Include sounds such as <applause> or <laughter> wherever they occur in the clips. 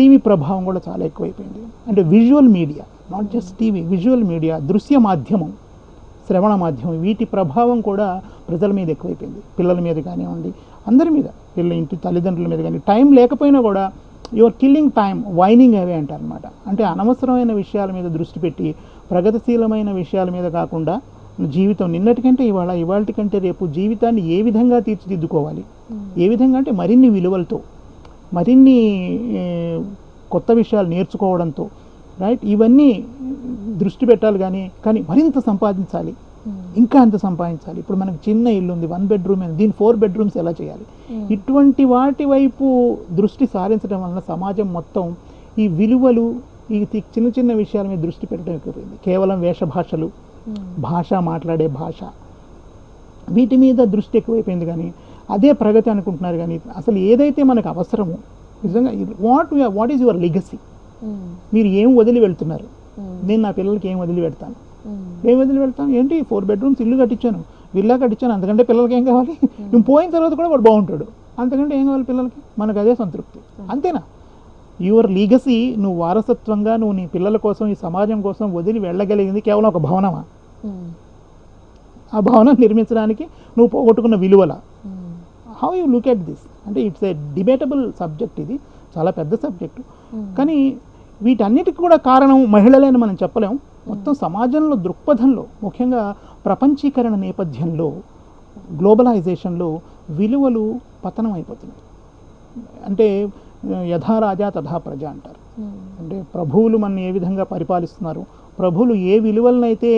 TV ప్రభావం కూడా చాలా ఎక్కువైపోయింది. అంటే visual media not just TV visual media దృశ్య మాధ్యమం శ్రవణ మాధ్యమం వీటి ప్రభావం కూడా ప్రజల మీద ఎక్కువైపోయింది. పిల్లల మీద కానివ్వండి అందరి మీద. పిల్లల ఇంటి తల్లిదండ్రుల మీద కానీ టైం లేకపోయినా కూడా your killing time whining away అంటారు అనమాట అంటే అనవసరమైన విషయాల మీద దృష్టి పెట్టి ప్రగతిశీలమైన విషయాల మీద కాకుండా జీవితం నిన్నటికంటే ఇవాళ ఇవాళ కంటే రేపు జీవితాన్ని ఏ విధంగా తీర్చిదిద్దుకోవాలి? ఏ విధంగా అంటే మరిన్ని విలువలతో. మరిన్ని కొత్త విషయాలు నేర్చుకోవడంతో రైట్? ఇవన్నీ దృష్టి పెట్టాలి కానీ కానీ మరింత సంపాదించాలి. ఇంకా అంత సంపాదించాలి. ఇప్పుడు మనకు చిన్న ఇల్లు ఉంది వన్ బెడ్రూమ్ దీని ఫోర్ బెడ్రూమ్స్ ఎలా చేయాలి? ఇటువంటి వాటి వైపు దృష్టి సారించడం వలన సమాజం మొత్తం ఈ విలువలు ఈ చిన్న చిన్న విషయాల మీద దృష్టి పెట్టడం ఎక్కువైంది. కేవలం వేషభాషలు భాష మాట్లాడే భాష. వీటి మీద దృష్టి ఎక్కువైపోయింది కానీ అదే ప్రగతి అనుకుంటున్నారు కానీ అసలు ఏదైతే మనకు అవసరమో నిజంగా what what is your legacy మీరు ఏం వదిలి వెళ్తున్నారు? నేను నా పిల్లలకి ఏం వదిలి పెడతాను ఏం వదిలి వెళ్తాను? ఏంటి? ఫోర్ బెడ్రూమ్స్ ఇల్లు కట్టించాను. విల్లా కట్టించాను. అంతకంటే పిల్లలకి ఏం కావాలి? నువ్వు పోయిన తర్వాత కూడా వాడు బాగుంటాడు. అంతకంటే ఏం కావాలి పిల్లలకి? మనకు అదే సంతృప్తి. అంతేనా? యువర్ లీగసీ నువ్వు వారసత్వంగా నువ్వు నీ పిల్లల కోసం ఈ సమాజం కోసం వదిలి వెళ్ళగలిగింది కేవలం ఒక భవనమా? ఆ భవనం నిర్మించడానికి నువ్వు పోగొట్టుకున్న విలువల? How you look at this అంటే ఇట్స్ ఏ డిబేటబుల్ సబ్జెక్ట్ ఇది. చాలా పెద్ద సబ్జెక్టు కానీ వీటన్నిటికి కూడా కారణం మహిళలేని మనం చెప్పలేం. మొత్తం సమాజంలో దృక్పథంలో ముఖ్యంగా ప్రపంచీకరణ నేపథ్యంలో గ్లోబలైజేషన్లో విలువలు పతనం అయిపోతున్నాయి. అంటే యథా రాజా తథా ప్రజ అంటారు. అంటే ప్రభువులు మన ఏ విధంగా పరిపాలిస్తున్నారు? ప్రభువులు ఏ విలువలనైతే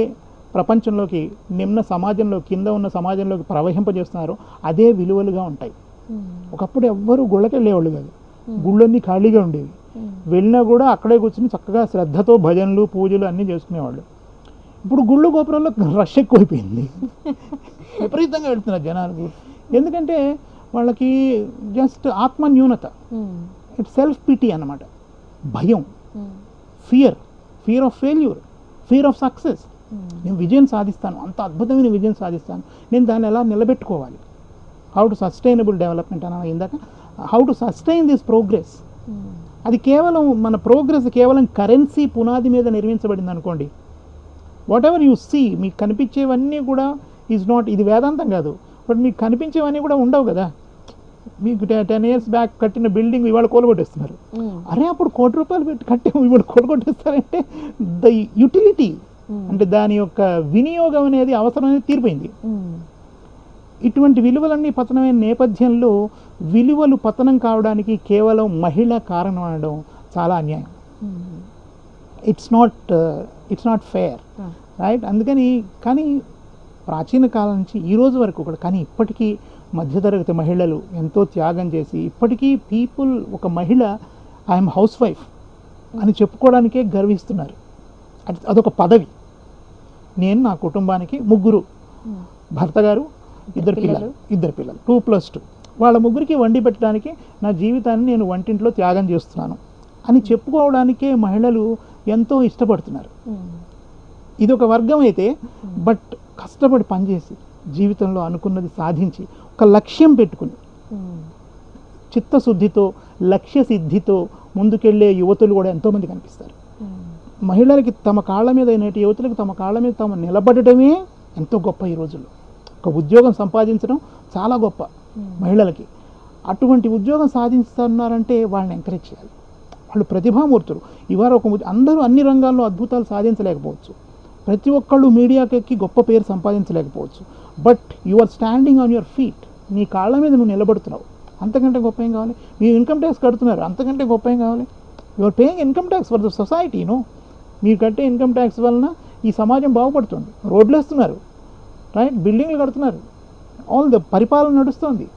ప్రపంచంలోకి నిమ్న సమాజంలో కింద ఉన్న సమాజంలోకి ప్రవహింపజేస్తున్నారో అదే విలువలుగా ఉంటాయి. ఒకప్పుడు ఎవ్వరూ గుళ్ళకి వెళ్ళేవాళ్ళు కాదు. గుళ్ళన్నీ ఖాళీగా ఉండేవి. వెళ్ళినా కూడా అక్కడే కూర్చుని చక్కగా శ్రద్ధతో భజనలు పూజలు అన్నీ చేసుకునేవాళ్ళు. ఇప్పుడు గుళ్ళు గోపురాల్లో రష్ ఎక్కువైపోయింది. <laughs> విపరీతంగా వెళ్తున్నారు జనాలు ఎందుకంటే వాళ్ళకి జస్ట్ ఆత్మ న్యూనత ఇట్ సెల్ఫ్ పిటీ అన్నమాట. భయం. Fear fear of failure fear of success నేను విజయం సాధిస్తాను. అంత అద్భుతమైన విజయం సాధిస్తాను. నేను దాన్ని ఎలా నిలబెట్టుకోవాలి? హౌ టు సస్టైనబుల్ డెవలప్మెంట్ అన్న ఇందాక how to sustain this progress అది కేవలం మన ప్రోగ్రెస్ కేవలం కరెన్సీ పునాది మీద నిర్మించబడింది అనుకోండి. వాట్ ఎవర్ యూ సీ మీకు కనిపించేవన్నీ కూడా ఈజ్ నాట్ ఇది వేదాంతం కాదు. బట్ మీకు కనిపించేవన్నీ కూడా ఉండవు కదా. మీకు టెన్ ఇయర్స్ బ్యాక్ కట్టిన బిల్డింగ్ ఇవాళ కూలగొట్టేస్తున్నారు అరే అప్పుడు కోటి రూపాయలు పెట్టి కట్టే ఇప్పుడు కూలగొట్టేస్తారంటే ద యుటిలిటీ అంటే దాని యొక్క వినియోగం అనేది అవసరం అనేది తీరిపోయింది ఇటువంటి విలువలన్నీ పతనమైన నేపథ్యంలో విలువలు పతనం కావడానికి కేవలం మహిళ కారణం అనడం చాలా అన్యాయం. It's not it's not fair right అందుకని కానీ ప్రాచీన కాలం నుంచి ఈ రోజు వరకు కూడా కానీ ఇప్పటికీ మధ్యతరగతి మహిళలు ఎంతో త్యాగం చేసి ఇప్పటికీ పీపుల్ ఒక మహిళ ఐఎమ్ హౌస్ వైఫ్ అని చెప్పుకోవడానికే గర్విస్తున్నారు. అదొక పదవి. నేను నా కుటుంబానికి ముగ్గురు. భర్త గారు ఇద్దరు పిల్లలు. ఇద్దరు పిల్లలు. టూ ప్లస్ టూ వాళ్ళ ముగ్గురికి వండి పెట్టడానికి నా జీవితాన్ని నేను వంటింట్లో త్యాగం చేస్తున్నాను అని చెప్పుకోవడానికే మహిళలు ఎంతో ఇష్టపడుతున్నారు. ఇది ఒక వర్గం అయితే బట్ కష్టపడి పనిచేసి జీవితంలో అనుకున్నది సాధించి ఒక లక్ష్యం పెట్టుకుని చిత్తశుద్ధితో లక్ష్య సిద్ధితో ముందుకెళ్ళే యువతులు కూడా ఎంతోమంది కనిపిస్తారు. మహిళలకి తమ కాళ్ళ మీద నేటి యువతులకు తమ కాళ్ళ మీద తాము నిలబడటమే ఎంతో గొప్ప ఈ రోజుల్లో ఒక ఉద్యోగం సంపాదించడం చాలా గొప్ప మహిళలకి. అటువంటి ఉద్యోగం సాధిస్తున్నారంటే వాళ్ళని ఎంకరేజ్ చేయాలి. వాళ్ళు ప్రతిభామూర్తులు. ఇవాళ ఒక అందరూ అన్ని రంగాల్లో అద్భుతాలు సాధించలేకపోవచ్చు. ప్రతి ఒక్కళ్ళు మీడియాకి ఎక్కి గొప్ప పేరు సంపాదించలేకపోవచ్చు. But you are standing on your feet. నీ కాళ్ళ మీద నువ్వు నిలబడుతున్నావు. అంతకంటే గొప్ప ఏం కావాలి? మీరు ఇన్కమ్ ట్యాక్స్ కడుతున్నారు. అంతకంటే గొప్ప ఏం కావాలి? You are paying income tax for the society no? మీరు కట్టే ఇన్కమ్ ట్యాక్స్ వలన ఈ సమాజం బాగుపడుతుంది. రోడ్లు వేస్తున్నారు. రైట్? బిల్డింగ్లు కడుతున్నారు. ఆల్ ద పరిపాలన నడుస్తుంది.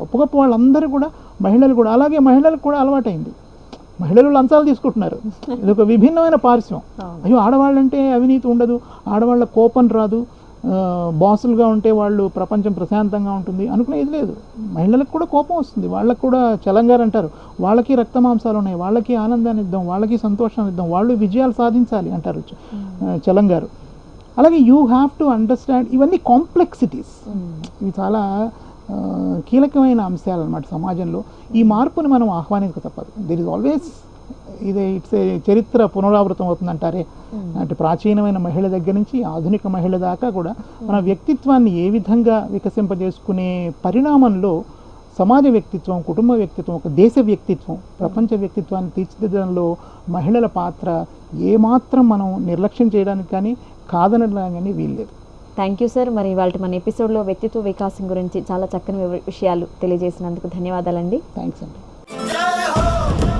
గొప్ప గొప్ప వాళ్ళందరూ కూడా మహిళలు కూడా అలాగే మహిళలకు కూడా అలవాటైంది. మహిళలు లంచాలు తీసుకుంటున్నారు. <laughs> ఇది ఒక విభిన్నమైన పారిశ్రమం. అయ్యో ఆడవాళ్ళంటే అవినీతి ఉండదు. ఆడవాళ్ళ కోపం రాదు. బాసులుగా ఉంటే వాళ్ళు ప్రపంచం ప్రశాంతంగా ఉంటుంది అనుకునేది లేదు. మహిళలకు కూడా కోపం వస్తుంది. వాళ్ళకు కూడా చలంగారు అంటారు. వాళ్ళకి రక్త మాంసాలు ఉన్నాయి. వాళ్ళకి ఆనందాన్ని ఇద్దాం. వాళ్ళకి సంతోషాన్ని ఇద్దాం. వాళ్ళు విజయాలు సాధించాలి అంటారు ఆ, చలంగారు. అలాగే యూ హ్యావ్ టు అండర్స్టాండ్ ఇవన్నీ కాంప్లెక్సిటీస్. ఇవి చాలా కీలకమైన అంశాలు అన్నమాట సమాజంలో. ఈ మార్పుని మనం ఆహ్వానించక తప్పదు. దెర్ ఇస్ ఆల్వేస్ ఇది ఇట్స్ ఏ చరిత్ర పునరావృతం అవుతుందంటారే. మ్మ్. అంటే ప్రాచీనమైన మహిళ దగ్గర నుంచి ఆధునిక మహిళ దాకా కూడా మన వ్యక్తిత్వాన్ని ఏ విధంగా వికసింపజేసుకునే పరిణామంలో సమాజ వ్యక్తిత్వం కుటుంబ వ్యక్తిత్వం ఒక దేశ వ్యక్తిత్వం ప్రపంచ వ్యక్తిత్వాన్ని తీర్చిదిద్దడంలో మహిళల పాత్ర ఏమాత్రం మనం నిర్లక్ష్యం చేయడానికి కానీ కాదనడానికి కానీ వీల్లేదు. థ్యాంక్ యూ సార్ మరి వాళ్ళ మన ఎపిసోడ్లో వ్యక్తిత్వ వికాసం గురించి చాలా చక్కని విషయాలు తెలియజేసినందుకు ధన్యవాదాలండి. థ్యాంక్స్ అండి.